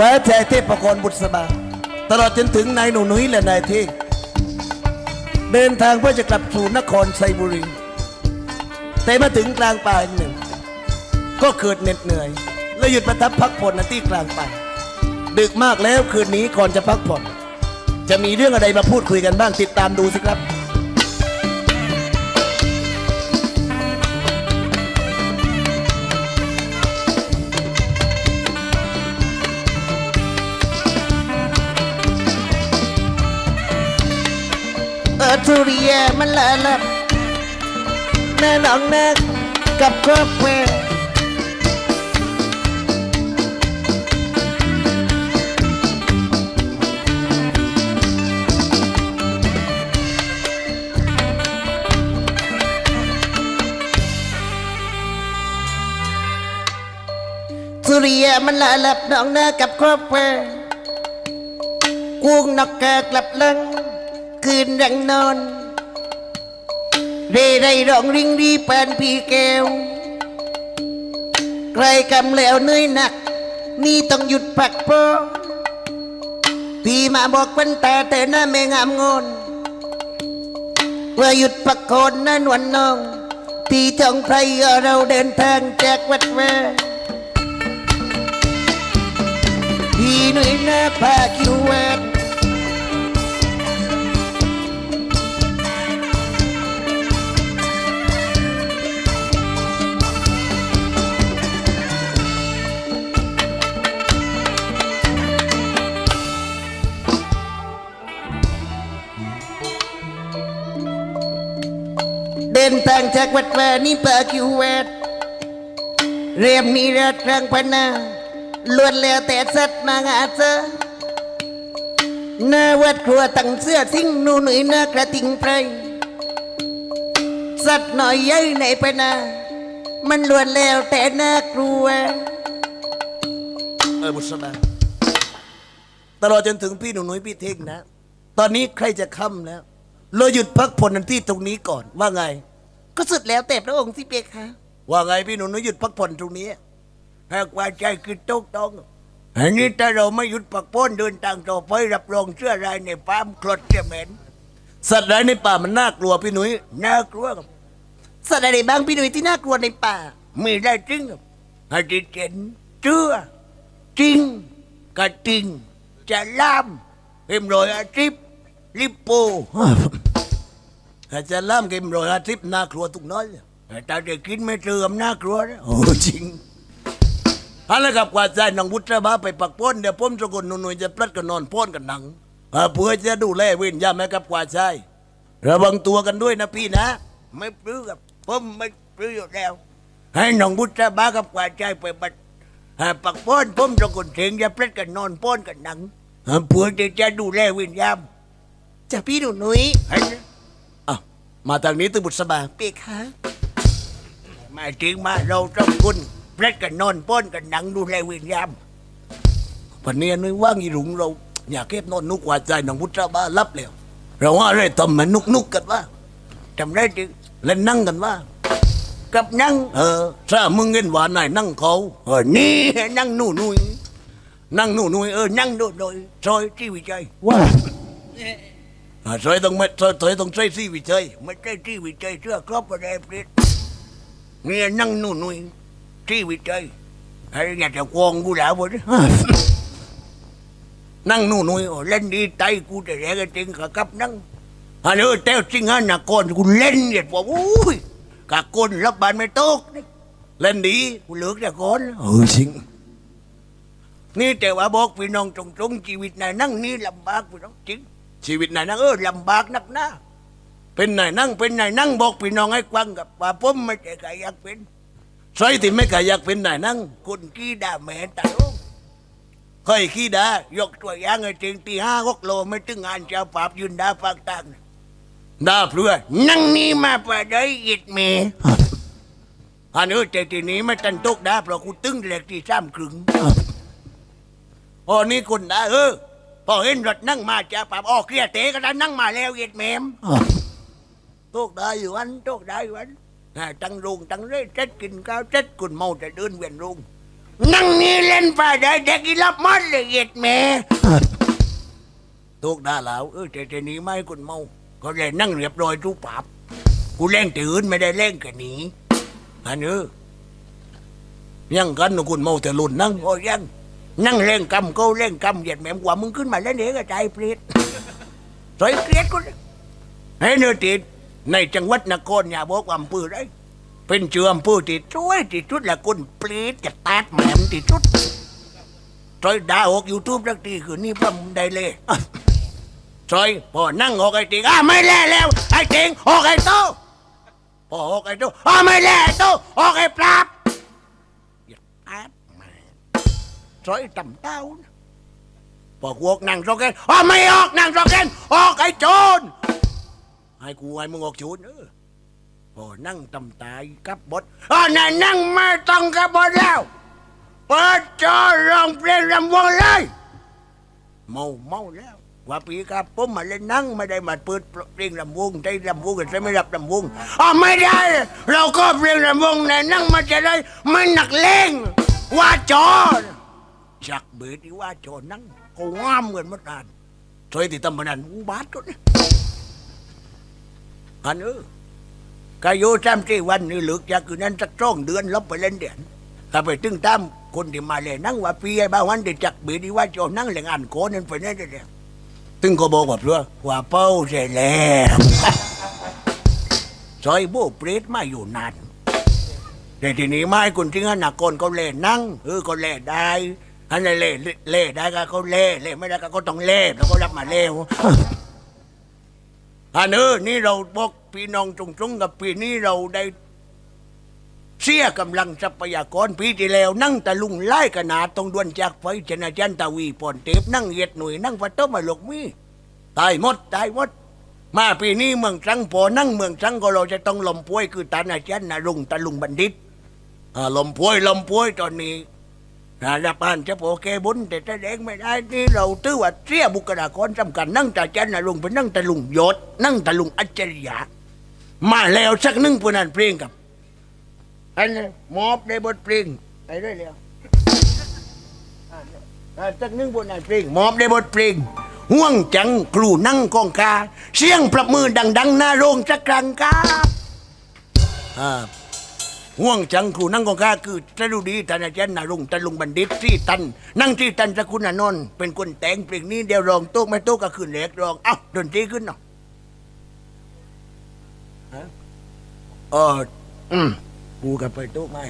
ว้ใจเทพกรบุษบา ตลอดจนถึงนายหนูนุ้ยและนายเทพเดินทางเพื่อจะกลับสู่นครไซบุรี แต่มาถึงกลางป่าแห่งหนึ่ง ก็เกิดเหน็ดเหนื่อย และหยุดประทับพักผ่อนณที่กลางป่า ดึกมากแล้วคืนนี้ก่อนจะพักผ่อน จะมีเรื่องอะไรมาพูดคุยกันบ้างติดตามดูสิครับ ทุเรียมันละลับแน่นองนักกับครอบครัวสุริยมันละลับน้องนากับครอบครัวกุ้งนกกกลับลัง คืนดังนอน เรไรร้องริงรีปนพี่แก้ว ใครกำแล้วเหนื่อยหนัก นี่ต้องหยุดพักพอพี่มาบอกวันตาแต่หน้าไม่งามงอนว่าหยุดพักคนนั้นวันน้องที่จองไพรเราเดินทางจากวัดแวพี่หนุ่ยหน้าพาคิวแวดเดินางจากวัดวานี่ปาคิวแวดเรียมมีรัดรังพนาล้วนแล้วแต่สัตว์มางาเจอหน้าวัดครัวตั้งเสื้อทิ้งหนูหนุ่ยหน้ากระติงไพรสัตว์หน่อยใหญ่ในพนามันล้วนแล้วแต่น่ากลัว เออบุษบาตลอดจนถึงพี่หนูหนุ่ยพี่เท่งนะ ตอนนี้ใครจะค่ำแล้ว เราหยุดพักผ่อนที่ตรงนี้ก่อนว่าไง ก็สุดแล้วแต่พระองค์สิเปกคะว่าไงพี่หนูหนุ่ยหยุดพักผ่อนตรงนี้หากว่าใจคือตกต้องอันนี้ถ้าเราไม่หยุดพักผ่อนเดินทางต่อไปรับรองเชื่อรายในป่ามคลดจะเหม็นสัตว์ร้ายในป่ามันน่ากลัวพี่หนุ่ยน่ากลัวครับสัตว์อะไรบ้างพี่หนุ่ยที่น่ากลัวในป่า มีได้จริงครับให้ที่เจนเชื่อจริงกระติงจะล่ามเอ็มรอยอาทิตย์ลิปโป อาจจะล่ามเอ็มรอยอาทิตย์น่ากลัวทุกน้อยเลยแต่ตาเด็กกินไม่เติมน่ากลัวนะโอ้จริงเอาละครับกว่าใจน้องวุฒิบ้าไปปักป้นเดี๋ยวผมสกุลนุ่นๆจะพลัดกันนอนป้นกันหนังอ่าเพื่อจะดูแลเว้นยามนะครับกว่าใจระวังตัวกันด้วยนะพี่นะ ไม่ปลื้อกับผมไม่ปลื้ออยู่แล้ว ให้น้องบุตรบ้ากับกว่าใจไปบัดหาปักป้อนผมตะกุนเสียงจะเพลดกันนอนป้อนกันหนังหาเพื่อที่จะดูแลวิญญาณจะพี่หนูนุ้ยเฮ้ยอะ มาทางนี้ตึบุตรสบายปีคะมาจริงมาเราต้องคุณเพลดกันนอนป้อนกันหนังดูแลวิญญาณวันนี้นุ้ยว่างอีหลุงเรา อยากเก็บนอนนุกว่าใจน้องบุตรบ้ารับแล้วเราว่าอะไรทำมันนุกนุกๆกันว่าจำได้จริงเล่นนั่งกันว่า กับนั่ง เออถ้ามึงเงินหวานไหนนั่งเขาเออนี่นั่งหนูนุยนั่งหนูนุยเออนั่งโดดโดยซอยที่วิจัยว่า อ่าซอยต้องไม่ซอยซอยต้องใช้ที่วิจัยไม่ใช่ที่วิจัยเชื่อครอบอะไรเปรตเนี่ยนั่งนู่นุยที่วิจัยไอ้อยากจะกวงกูแล้วบ่เนี่ย นั่งนูนุยโอ้เล่นดีไตกูจะแรงกันจริงกับกับนั่งอันนี้เต้าจริงฮะนักกอนกูเล่นเนี่ยบอกโอ้ยกะกนรับบานไม่ตกเล่นดีกูเลิกแต่กอนเออจริงนี่แต่ว่าบอกพี่น้องตรงๆชีวิตนายนั่งนี่ลำบากพี่น้องจริง ชีวิตนายนั่งเออลำบากนักหน้าเป็นนายนั่งเป็นนายนั่งบอกพี่น้องให้กว้างกับว่าผมไม่ใช่ใครอยากเป็นใครที่ไม่ใครอยากเป็นนายนั่งคนขี้ด่าแม่ตาโลกเคยขี้ด่ายกตัวอย่างไอ้จริงตีห้าหกโลไม่ถึงงานเจ้าปราบยืนด่าปากต่างด่าเพื่อนั่งนี่มาประเดี๋ยวอิดเมอันนี้แต่ทีนี้ไม่ตันตกได้เพราะกูตึงเหล็กที่ซ้ำครึงพอนี้คุณได้เออพ อเห็นรถนั่งมาจะปรับออกเคลียร์เตะก็ได้นั่งมาแล้วเย็ดแมมอะตกได้อยู่วันตกได้อยู่วันน่ะตั้งรุงตั้งเร่เจ็ดกินข้าวเจ็ดกุนเมาแต่เดินเวียนรุงนั่งนี่เล่นไปได้เด็กอีรับมัดเลยเหยียดแม่ถูกด่าแล้วเออแต่แต่นี้ไม่ให้คนเมาก็เลยนั่งเรียบร้อยทุกปับกูเล่งตื่นไม่ได้เล่งกันนี้อันเออยังกันนะคุณเมาแต่ลุ่นนั่งโอ้ยยัง นั่งเล่นกำก็เล่นกำเหยียดแหม่กว่ามึงขึ้นมาเล่นเองก็ใจเปรียดสอยเกลียดกูเลยให้เนื้อติดในจังหวัดนครอย่าบอกว่าอำเภอได้เป็นเชื่ออำเภอที่ช่วยที่สุดละคุณเปรียดจะตัดแหม่มที่สุดซอยด่าออกยูทูบสักทีคือนี่พ่อมึงได้เลยซอยพอนั่งออกไอ้ติงอะไม่แล่แล้วไอ้ติงออกไอ้โตพอออกไอ้โตอะไม่แล่ไอ้โตออกไอ้ปราบ ซอยต่ำเต้านะพอกูออกนั่งสองแกนอะไม่ออกนั่งสองแกนออกไอ้โจรให้กูให้มึงออกโจรเออพอนั่งตำตายกับบดอะนั่นนั่งไม่ต้องกับบดแล้ว เปิดจอร้องเพลงรำวงเลย เมาเมาแล้วว่าปีครับผมมาเล่นนั่งไม่ได้มาเปิดเพลงรำวงได้รำวงกันใช่ไม่รับรำวงอ๋อไม่ได้ เราก็เพลงรำวงในนั่งมาจะได้ไม่หนักเลงว่าจอ จักเบิดที่ว่าโจอนั่งก็งามเหมือนมดนานช่วยติดตามมันนั้นบาทก็เนี่ยอันเออกายุจำที่วันนี้เหลือจากคืนนั้นสักสองเดือนลบไปเล่นเดือนถ้าไปตึงตามคนที่มาเล่นนั่งว่าปีไอ้บ้าวันเด็จักเบิดที่ว่าโจอนั่งเล่นอ่านโกนั่นไปนั่นเดียวตึงก็บอกว่าเพื่อว่าเป้าเสร็จแล้วซอยโบเปรตมาอยู่นานแต่ทีนี้ไม่คนที่งานหนักคนเขาเล่นนั่งเออก็เล่นได้ อันนี้เล่เล่เล่ได้ก็เขาเล่เล่ไม่ได้ก็เขาต้องเล่แล้วก็รับมาเล่อันเออนี่เราบอกพี่น้องตรงกับปีนี้เราได้เสียกำลังทรัพยากรปีที่แล้ว นั่งตะลุงไล่ขนาดตรงดวนจากไฟชนะจันตาวีปอนเทปนั่งเหยียดหน่วยนั่งฟัดต้มมาหลกมีตายหมดตายหมด มาปีนี้เมืองตรังพอนั่งเมืองตรังก็เราจะต้องลมป่วยคือตานาจันนารุงตะลุงบัณฑิตอ่าลมป่วยลมป่วยตอนนี้ นะรับอ่านจะโอเคบุญแต่แสดงไม่ได้นี่เราตื้อว่าเสียบุคลากรสำคัญนั่งตาจันนารุงเป็นนั่งตะลุงยศนั่งตะลุงอัจฉริยะมาแล้วสักหนึ่งปนันเพลงกับอันนี้มอบได้บทเพลงไปด้แล้วอ่าอ่าสักหนึ่งบทนานเพลงมอบได้บทเพลงห่วงจังครูนั่งกองกา เสียงประมือดัง ๆ หน้าโรงสักครั้งครับอ่า ห่วงจังครูนั่งกองกาคือตะลุดีตานาจันนารุงตะลุงบัณฑิตที่ตัน นั่งที่ตันสกุลอนนท์เป็นคนแต่งเพลงนี้เดียวรองโต๊ะไม่โต๊ะก็ขึ้นแหลกรองเอ้าดนตรีขึ้นเนาะฮะเอออืมกูกับไปโตู้ไม่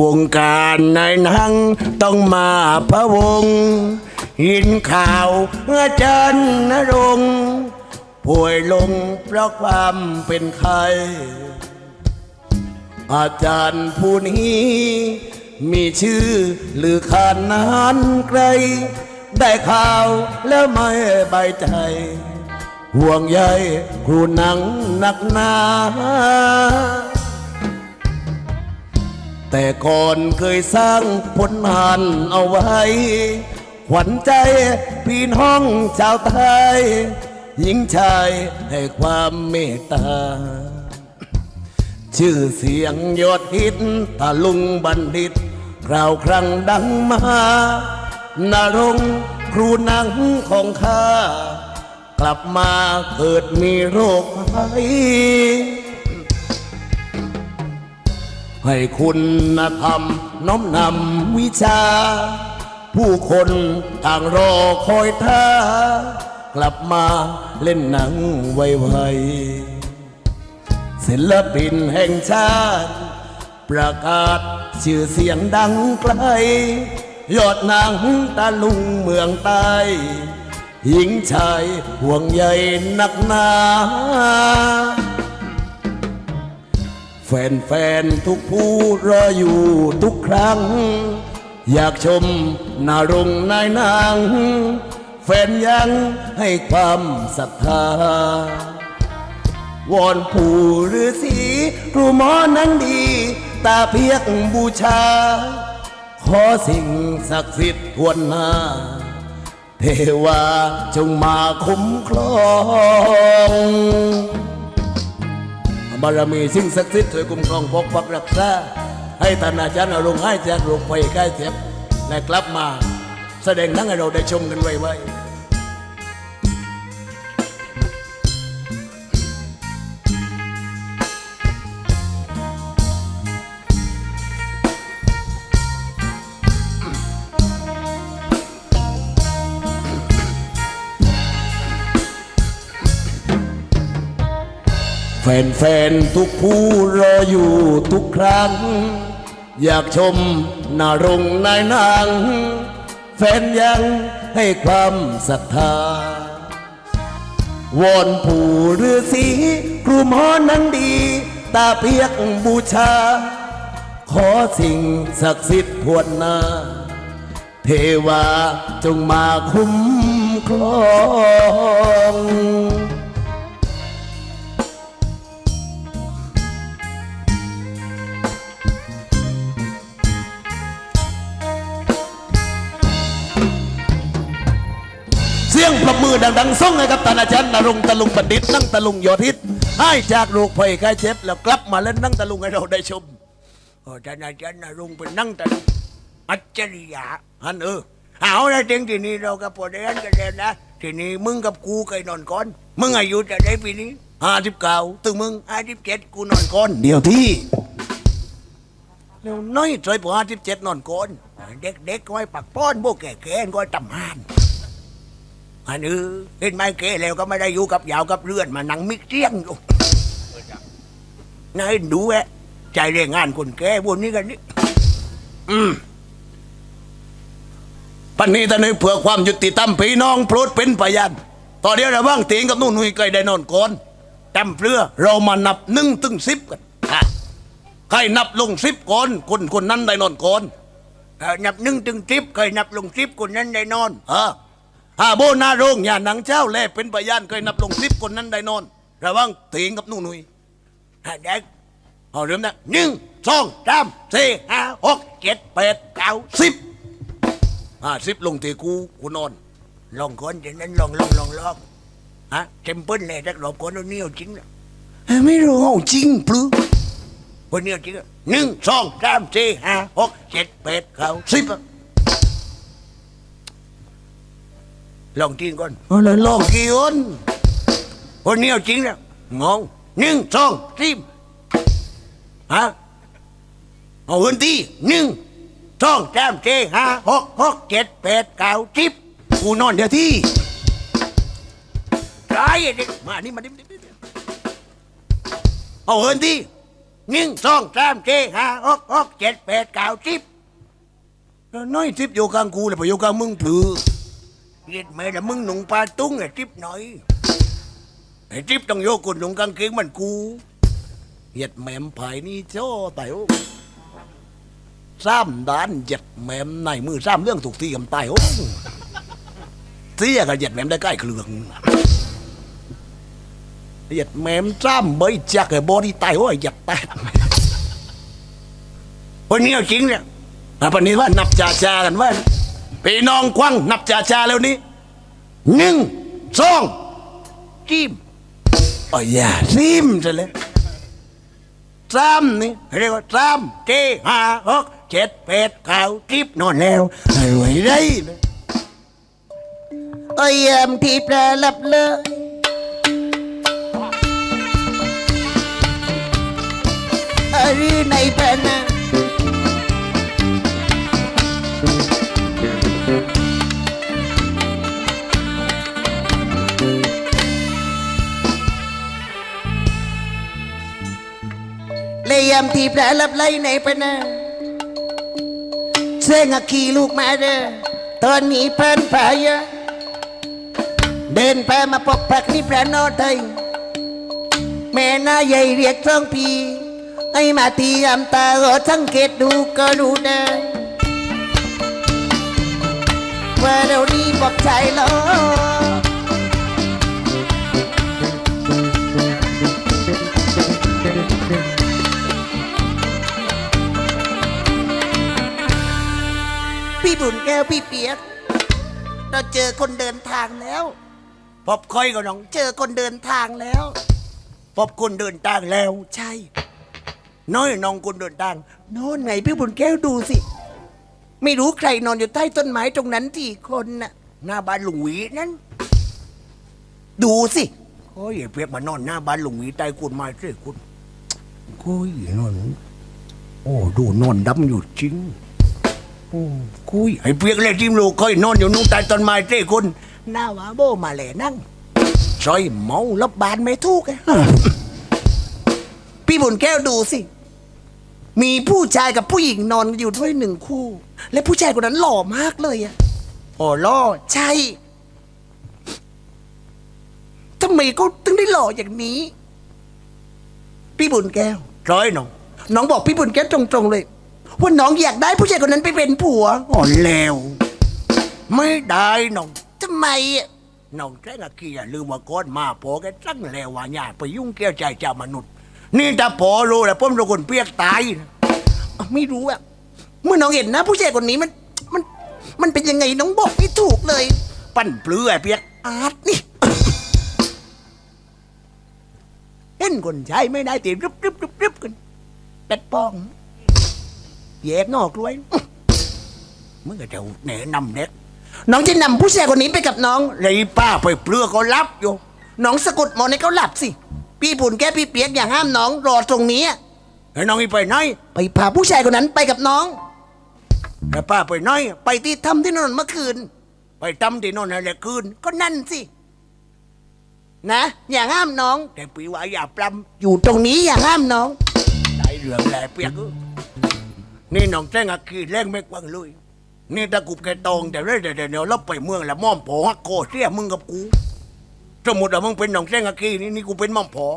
วงการในหนังต้องมาพะวง หินข่าวอาจารย์นรงค์ป่วยลงเพราะความเป็นไข้ อาจารย์ผู้นี้ มีชื่อหรือขานานไกล ได้ข่าวแล้วไม่ใบใจ ห่วงใยครูหนังหนักหนา แต่ก่อนเคยสร้างผลงานเอาไว้ ขวัญใจพี่น้องชาวไทยหญิงชายให้ความเมตตา ชื่อเสียงยอดฮิตตาลุงบัณฑิตคราวครั้งดังมานรงค์ครูหนังของข้ากลับมาเกิดมีโรคภัยให้คุณธรรมน้อมนำวิชา ผู้คนต่างรอคอยท่ากลับมาเล่นหนังไวๆ ศิลปินแห่งชาติ ประกาศชื่อเสียงดังไกล ยอดนางตาลุงเมืองใต้หญิงชายห่วงใยนักหนาแฟนๆทุกผู้รออยู่ทุกครั้ง อยากชมนารงนายนาง แฟนยังให้ความศรัทธา วอนปู่ฤาษีครูหมอนั้นดี ตาเพียกบูชา ขอสิ่งศักดิ์สิทธิ์ทวนหน้า เทวาจงมาคุ้มครองบารมีสิ่งศักดิ์สิทธิ์ช่วยคุ้มครองปกปักรักษาให้ท่านอาจารย์อารุณให้แจกโรคภัยไข้เจ็บและกลับมา แสดงนังให้เราได้ชมกันไวๆ แฟนๆทุกผู้รออยู่ทุกครั้ง อยากชมนารงนายนาง แฟนยังให้ความศรัทธาวอนผู้ฤาษีครูหมอนั้นดี ตาเปียกบูชา ขอสิ่งศักดิ์สิทธิ์ทวนนา เทวาจงมาคุ้มครอง ยงปรบมือดังๆส่งให้กับท่านอาจารย์นรงตะลุงบัณฑิตนั่งตะลุงยอดฮิตให้จากโรคภัยไข้เจ็บแล้วกลับมาเล่นนั่งตะลุงให้เราได้ชมโอ้ท่านอาจารย์นรงเป็นนั่งตะลุงอัจฉริยะฮันเออเอาละถึงทีนี้เราก็พอได้กันกันแล้วนะทีนี้มึงกับกูเคยนอนก่อน มึงอายุจะได้ปีนี้ห้าสิบเก้าตึงมึงห้าสิบเจ็ดกูนอนก่อนเดี๋ยวที่เร็วน้อยใจผมห้าสิบเจ็ดนอนก่อนเด็กๆก็ให้ปักป้อนพวกแก่ๆก็ตำหาน อันนี้เห็นไหมแกแล้วก็ไม่ได้อยู่กับยาวกับเลื่อนมานั่งมิกเสียงอยู่นายดูแอะใจแรงงานคนแก่พวกนี้กันนี่ปันนี้ท่านให้เผื่อความยุติธรรมพี่น้องโปรดเป็นพยานต่อเดี๋ยวระว่างเตียงกับนู่นนุ่ยใกล้ได้นอนก่อนจำเพื่อเรามานับหนึ่งถึงสิบกันอะใครนับลงสิบก่อนคนคนนั้นได้นอนก่อนเอ่อนับหนึ่งถึงสิบเคยนับลงสิบคนนั้นได้นอนเออ ฮาโบนาโรงอย่าหนังเจ้าแลเป็นพยานเคยนับลงสิบคนนั้นได้นอน ระวังเตียงกับนู่นนุยอะเด็กเอาเริ่มนะหนึ่งสองสามสี่ห้าหกเจ็ดแปดเก้าสิบอ่าสิบลงเตีกูกูนอนลองคนจากนั้นลองลองลองลองฮะเต็มเปิ้ลเลยถ้าหลบคนนี้เอาจริงนะเอ้ยไม่รู้เอาจริงปรือคนนี้เอาจริงนะหนึ่งสองสามสี่ห้าหกเจ็ดแปดเก้าสิบอะ ลองจริงก่อนเอาเลยลองกี่คนคนนี้เอาจริงนะงงหนึ่งสองสิบฮะเอาเงินที่หนึ่งสองสามสี่ห้าหกหกเจ็ดแปดเก้าสิบกูนอนเดี๋ยวที่ร้ายอะเด็กมานี่มาดิมาดิมาดิเอาเงินที่หนึ่งสองสามสี่ห้าหกหกเจ็ดแปดเก้าสิบน้อยทิพย์อยู่กลางกูเลยไปอยู่กลางมึงปลือ เย็ดแม่ละมึงหนุ่งปลาตุ้งไอ้ทิพย์หน่อยไอ้ทิพย์ต้องโยกกุนหนุ่งกางเกงมันกูเหยียดแหมมภายนี่โจ้ไต่โอ้ซ้ำด้านเหยียดแหมมในมือซ้ำเรื่องถูกที่กำไต่โอ้เสียกับเหยียดแหมมได้ใกล้เครืองเหยียดแหมมซ้ำใบจักไอ้บอดี้ไต่โอ้เหยียดแตกคนนี้เอาจริงเนี่ยปันนี้ว่านับจ่าจากันว่า พี่น้องควังนับจ่าจาแล้วนี้หนึ่งสองจิ้มอ๋ออย่าซิมซะเลยสามนี่เรียกว่าสามสี่ห้าหกเจ็ดแปดเก้าสิบนอนแล้วให้รวยได้เลยโอ้ยยามที่ประลับเลยอะไรในพระนา ที่ประลับไหลในพระนาเสงอขี่ลูกมาเด้อตอนนี้เพิ่นพายะเดินไปมาปกปักนี่พระโนไทยแม่น้าใหญ่เรียกสองพีไอ้มาตียำตาก็สังเกตดูก็รู้ได้ว่าเรานี่บอกใจล้อ พี่บุญแก้วพี่เปียกเราเจอคนเดินทางแล้ว พบค่อยก็น้องเจอคนเดินทางแล้ว พบคนเดินทางแล้วใช่ น้อยน้องคนเดินทางโน่นไงพี่บุญแก้วดูสิ ไม่รู้ใครนอนอยู่ใต้ต้นไม้ตรงนั้นที่คนน่ะหน้าบ้านลุงหวีนั้น ดูสิโอ้ยเปียกมานอนหน้าบ้านลุงหวีใต้คุณไม้เสียคุณโอ้ยนอนโอ้ดูนอนดำอยู่จริง คุยไอ้เปียกเลยจิมลูกเคยนอนอยู่นู่นใต้ต้นไม้เสียคุณหน้าหวาโบมาแหล่นั่งซอยเมาลับบานไม่ถูกไงพี่บุญแก้วดูสิ มีผู้ชายกับผู้หญิงนอนอยู่ด้วยหนึ่งคู่ และผู้ชายคนนั้นหล่อมากเลยอะโอ้ล่อใช่ทำไมเขาถึงได้หล่ออย่างนี้ พี่บุญแก้วซอยน้อง น้องบอกพี่บุญแก้วตรงๆเลย ว่าน้องอยากได้ผู้ชายคนนั้นไปเป็นผัวอ่อนแล้วไม่ได้น้องทำไมอะน้องแจ้งอากี้อย่าลืมว่าก้อนมาพอแกตั้งแล้วว่าอย่าไปยุ่งเกี่ยวใจเจ้ามนุษย์ นี่ถ้าพอรู้แล้วผมโดนคนเปียกตายนะอะไม่รู้อะเมื่อน้องเห็นนะ ผู้ชายคนนี้มันมัน มันเป็นยังไงน้องบอกไม่ถูกเลย ปั้นเปลือยเปียกอาร์ตนี่ เห็นคนใช้ไม่ได้ตีรึบรึบรึบรึบกันเป็ดปอง แยกนอกด้วยมึงก็จะแนะนำเด็กน้องจะนำผู้ชายคนนี้ไปกับน้องเลยป้าไปเปลือกก็รับอยู่น้องสะกดหมอนให้เขาหลับสิ พี่บุญแก้พี่เปียกอย่าห้ามน้องรอตรงนี้ไอ้น้องอีไปไหนไปพาผู้ชายคนนั้นไปกับน้องไอ้ป้าไปไหนไปที่ถ้ำที่นนท์เมื่อคืน ไปทำที่โนนอะไรคืน ก็นั่นสินะ อย่าห้ามน้อง แต่ปีว่าอย่าปลำอยู่ตรงนี้อย่าห้ามน้องได้เรื่องแหละเปียกเอ้ย นี่น้องแจ้งอากีแรงไม่กว้างเลย นี่ตะกุบแกตองแต่เรื่อยแต่เดี๋ยวเราไปเมืองละม่อมผอฮักโคเสียมึงกับกู สมมติว่ามึงเป็นน้องแจ้งอากีนี่นี่กูเป็นม่อมผอ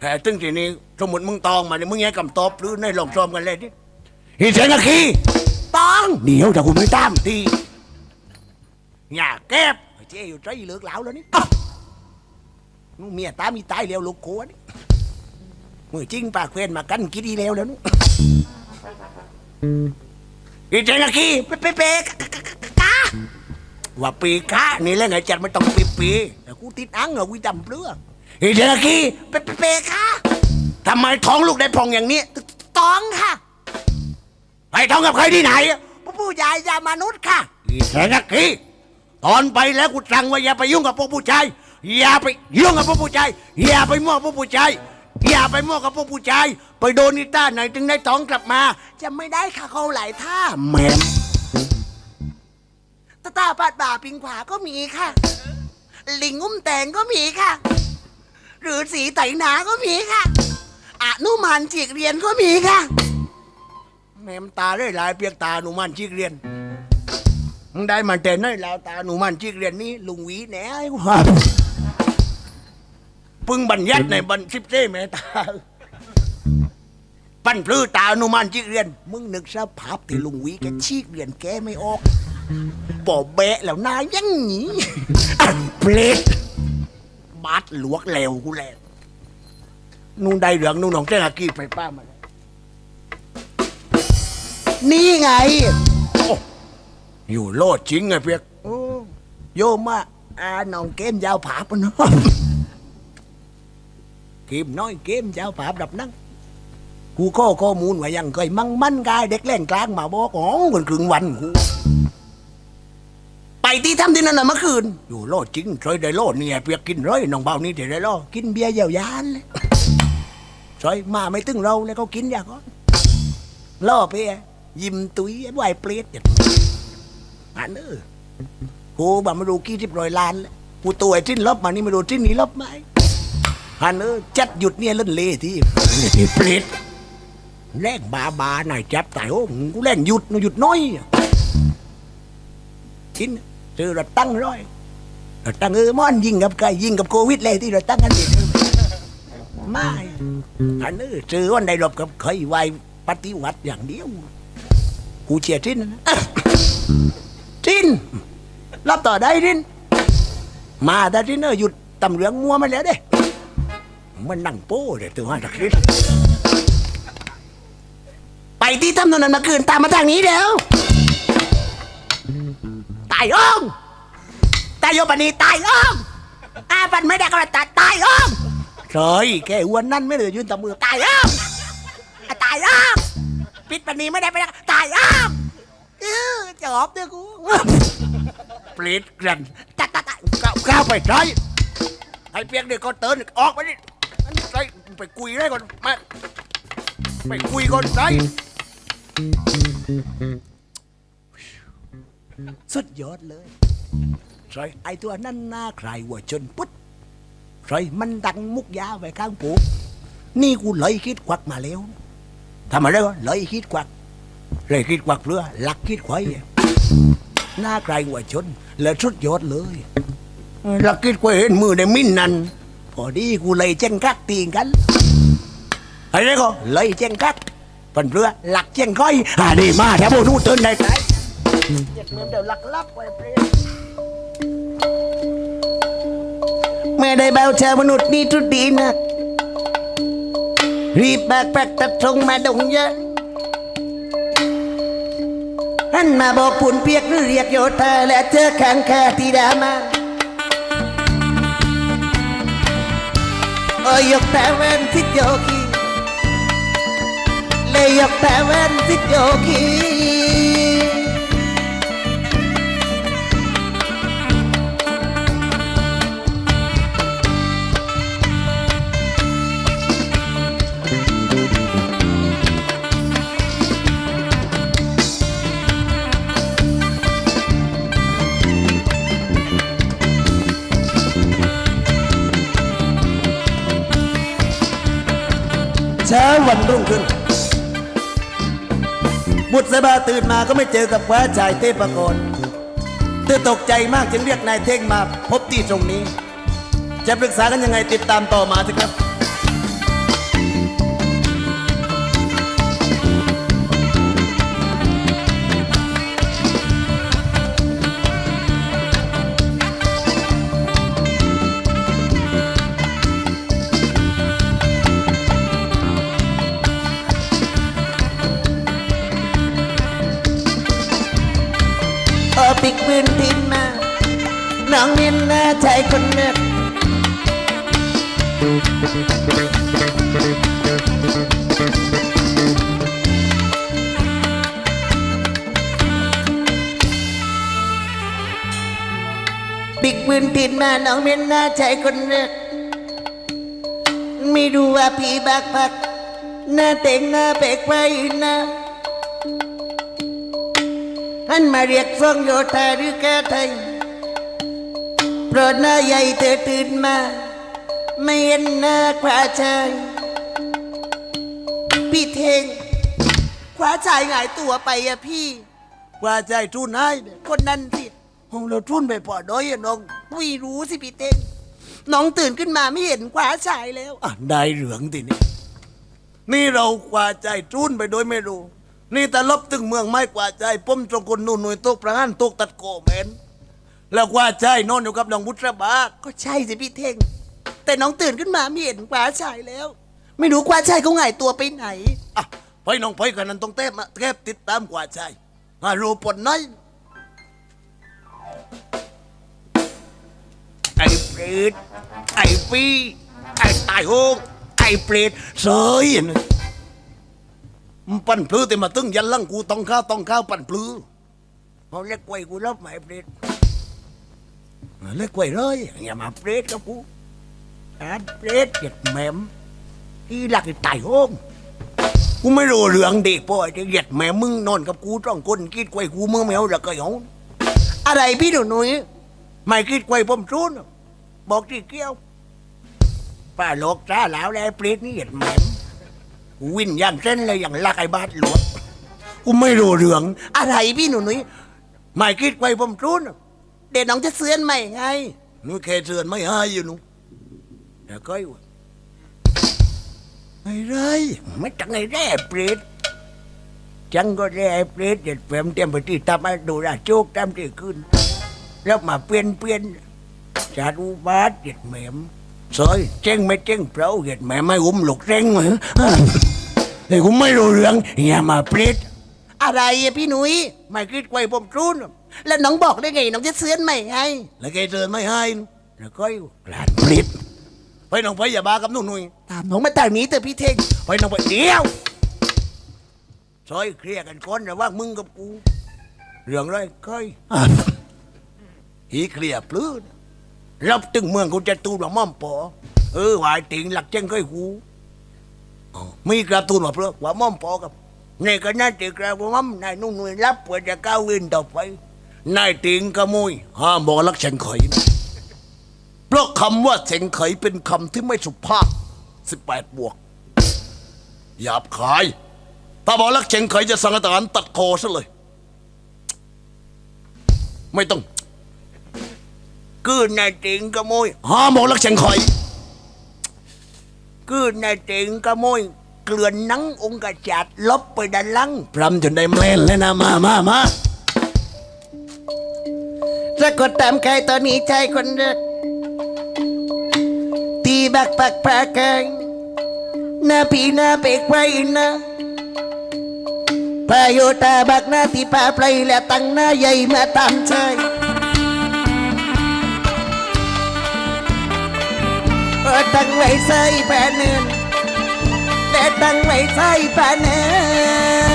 แต่ตึงทีนี้สมมติมึงตองมาเนี่ยมึงแย่กำตอบหรือในลองซ้อมกันเลยดิฮีแจ้งอากีตองเดี๋ยวถ้ากูไม่ตามทีอย่าแก็บเจ๊อยู่ใจเลือกเหลาแล้วนี่นู่เมียตามีตายแล้วลูกโคนี่มือจริงปากเพื่อนมากันคิดดีแล้วแล้วนุ อีเจงกี้เป๊ะเป๊ะเป๊ะกะว่าปีกะนี่แหละไงจัดไม่ต้องปีปีแต่กูติดอังเหรอกูจำเปลือกอีเจงกี้เป๊ะเป๊ะเป๊ะกะทำไมท้องลูกได้พองอย่างนี้ต้องค่ะไปท้องกับใครที่ไหนผู้ใหญ่ยามนุษย์ค่ะอีเจงกี้ตอนไปแล้วกูสั่งว่าอย่าไปยุ่งกับพวกผู้ชายอย่าไปยุ่งกับพวกผู้ชายอย่าไปมั่วพวกผู้ชาย อย่าไปมั่วกับพวกผู้ชาย ไปโดนนิต้าไหนถึงได้ท้องกลับมา จะไม่ได้ค่ะเขาหลายท่าแมมตาตาปาดบ่าปิงขวาก็มีค่ะ ลิงงุ้มแตงก็มีค่ะ หรือสีไตหนาก็มีค่ะอนุมานจีกเรียนก็มีค่ะแมมตาได้หลายเปียกตาหนูมันชิกเรียนมึงได้มันแต่น้อยแล้วตาหนูมันชิกเรียนนี่ลุงหวีแหน่ไอ้ว่า ปึงบัญญัติในบันทิบเจ้แม่ตา ปั้นพลื้อตาหนูมันชิกเรียน มึงนึกสภาพที่ลุงหวีแกชีกเรียนแกไม่ออกบอแบะแล้วหนายยังหนีอันเปรตบาดหลวกแล้วกูแหละนู่นได้เหลืองนู่นน้องแจ้งอากีไปป้ามาแล้วนี่ไงอยู่โลดจริงไงเปียกโอ้โยมว่าอาน้องเกมยาวผาปะเนาะเกมน้อยเกมยาวผาบดับนั่งกูข้อข้อมูลว่ายังเคยมั่งมั่นกายเด็กแรงกลางมาบอกอ๋อคนครึ่งวันกูไปที่ถ้ำที่นั่นน่ะเมื่อคืน อยู่โลดจริงเคยได้โลดเนี่ยเปียกกินร้อยน้องเบานี่จะได้โลดกินเบียร์เยาวยานเลยซอยมาไม่ตึงเราแล้วเขากินยาก็ล่อเปียยิ้มตุ้ยไหวเปรียดอย่างอันเออกูบ่มาดูกี่ทิบรอยล้านแล้วกูตัวไอ้ทิ้นลบมานี่ไม่รู้ทิ้นนี้ลบไหม อันเออจัดหยุดเนี่ยเล่นเละที่ที่เปรตแรงบาบาหน่อยจับตายโอ้กูแรงหยุดหยุดน้อยกินซื้อรถตั้งร้อยรถตั้งเออมอนยิงกับใครยิงกับโควิดเลยที่รถตั้งกันเด็ดไม่อันเออซื้อวันใดหลบกับใครไวปฏิวัติอย่างเดียว กูเชียร์ทิ้นนะทินรับต่อได้ทินมาแต่ทินเออหยุดตำเหลืองมัวมาแล้วเด้ มันนั่งโป้เด้ตัวนักทินไปที่ถ้ำนั้นมื่อคืนตามมาทางนี้แล้วตายอ้องตายโยปนีตายอ้องอาปันไม่ได้ก็ตายตายอ้องเฮ้ยแกอ้วนนั่นไม่เลยยืนตำมือตายอ้องตายอ้ามปิดปนีไม่ได้ไปแล้ตายอ้ามเออจอบเด้อกูเปรตกันตัดตัดตัดก้าวก้าวไปใช้ให้เปียกเด็กก็เตือนออกไปนี่ ใช้ไปคุยได้ก่อนมาไปคุยก่อนใช้สุดยอดเลยใช้ไอตัวนั่นหน้าใครหัวชนปุ๊ดใครมันดังมุกยาไว้ข้างปูนี่กูเลยคิดควักมาแล้วทำอะไรวะเลยคิดควักเลยคิดกวักเรือหลักคิดไว้อะหน้าใครหัวชน แล้วสุดยอดเลยลักคิดกว่าเห็นมือในมิ้นนั่น พอดีกูเลยเจ้งคักตีงกันอะไรก็เลยเจ้งคักปันเรือหลักเจ้งก้อยอ่าดีมากถ้าพวกนู้นเตือนได้ไงเจ็ดเงินเดี๋ยวหลักลับไว้เปรตไม่ได้เบาชาวมนุษย์นี่ทุดดีนะรีบแบกแปกตัดทงมาดงยะหันมาบอกปุ่นเปียกหรือเรียกโยธาและเจอขังคาที่ดามา เอยกแต่แว่น วันรุ่งขึ้น บุตรสบาตื่นมาก็ไม่เจอกับว้าชายเทพกรเธอตกใจมากจึงเรียกนายเท่งมาพบที่ตรงนี้ จะปรึกษากันยังไงติดตามต่อมาสิครับ องนินน่าใจคนเนึกปิกปืนทินมาน้องนินหน่าใจคนเนึกไม่รู้ว่าพี่บักพักหน้าเต่งหน้าเปกไว้นะหันมาเรียกฟ้องโยธาหรือแกไทย โปรดหน้าใหญ่เธอตื่นมา ไม่เห็นหน้าขวาชายพี่เทงขวาชายหงายตัวไปอะพี่กว่าใจทุนให้เนี่ยคนนั้นสิห้องเราทุนไปพอด้อยอะน้องไม่รู้สิพี่เทงน้องตื่นขึ้นมาไม่เห็นขวาชายแล้ว อะได้เหลืองทีนี้นี่เรากว่าใจทุนไปโดยไม่รู้ นี่แต่ลบตึงเมืองไม่กว่าใจป้มตรงคนนู่นหน่วยตกประหารตกตัดโกเมน แล้วกว่าใจนอนอยู่กับน้องบุตรบาก็ใช่สิพี่เท่ง แต่น้องตื่นขึ้นมาไม่เห็นขวาชายแล้ว ไม่รู้ขวาชายเขาหายตัวไปไหนอะไปน้องไปกันนั้นต้องเทพมาเทพติดตามกว่าใจมารูปนไหนไอ้เปรตไอ้ปีไอ้ตายโหงไอ้เปรตเสยนะมันปั่นพลื้แต่มาตึ้งยันลังกูต้องข้าวต้องข้าวปั่นพลื้เขาเรียกไว้กูรับไหมเปรต เล็กไว้เลยอย่ามาเปรตกับกูอาเปรตเหยียดแหมมที่หลักไตายโหงกูไม่รู้เรื่องเด็กพ่อจะเหยียดแหมมึงนอนกับกูต้องคนคิดไว้กูมือแมวล้วก็เหงอะไรพี่หนูนุ้ยไม่คิดไว้ผมชุนบอกที่เกี้ยวป้าโลกจ้าแล้วแล้วเปรตนี่เหยียดแหมมวินยันเส้นเลยอย่างลักไอ้บาดหลวงกูไม่รู้เรื่องอะไรพี่หนูนุ้ยไม่คิดไว้ผมชุน เดี๋ยวน้องจะเสื้อนใหม่ไงนู่นแค่เสือนไม่ให้อยู่นู่นแต่ก็อยู่ไม่ไรไม่จังไอ้แร่เปรตจังก็แร่เปรตเหยียดแหมมเตรียมไปที่ทำให้ดูราโจกทำที่ขึ้น แล้วมาเปลี่ยนเปลี่ยนจารุบาทเหยียดแหมมซอยเจ้งไม่เจ้งเปล่าเหยียดแหมมไม่อุ้มหลกเจ้งเหรอแต่กูไม่รู้เรื่องอย่ามาเปรตอะไรอะพี่หนุ้ยไม่คิดไว้ผมชุน แล้วน้องบอกได้ไง น้องจะเสื้อนใหม่ไงแล้วแค่เสือนไม่ให้นู่นแล้วก็อยู่กลาดปลิดไปน้องไปอย่าบากับนู่นหนุ่ยตามน้องมาทางนี้เถอะพี่เท่งไปน้องไปเดียวซอยเคลียร์กันก่อนระหว่างมึงกับกู เรื่องไรค่อยฮีเคลียร์ปลื้ดรับตึงเมืองกูจะตูนว่าม่อมปอเออวายติงหลักเจ้งค่อยหูมีกระตูนมาเพื่อว่าม่อมปอกับในก็น่าจะกระว่าม่อมนายนุ่งนุ่ยรับเพื่อจะก้าววินต่อไป นายติงขโมยห้ามบอกรักเฉงเขยนะเพราะคำว่าเฉงเขยเป็นคำที่ไม่สุภาพสิบแปดบวก หยาบคาย ถ้าบอกรักเฉงเขยจะสั่งทหารตัดคอซะเลย ไม่ต้องคือนายติงขโมยห้ามบอกรักเฉงเขยคือนายติงขโมยเกลื่อนนังองค์กษัตริย์ลบไปด้านหลังพรำจนได้แมลนเลยนะมามามา สะกดตามใครตอนนี้ใจคนเด็กตีบักปักปากไกหน้าพี่หน้าเปกไว้นะพายุตาบักหน้าที่ป่าไพรและตั้งหน้าใหญ่มาตามใจตั้งไว้ใส่แผ่นเนินและตั้งไว้ใส่แผ่นเนิน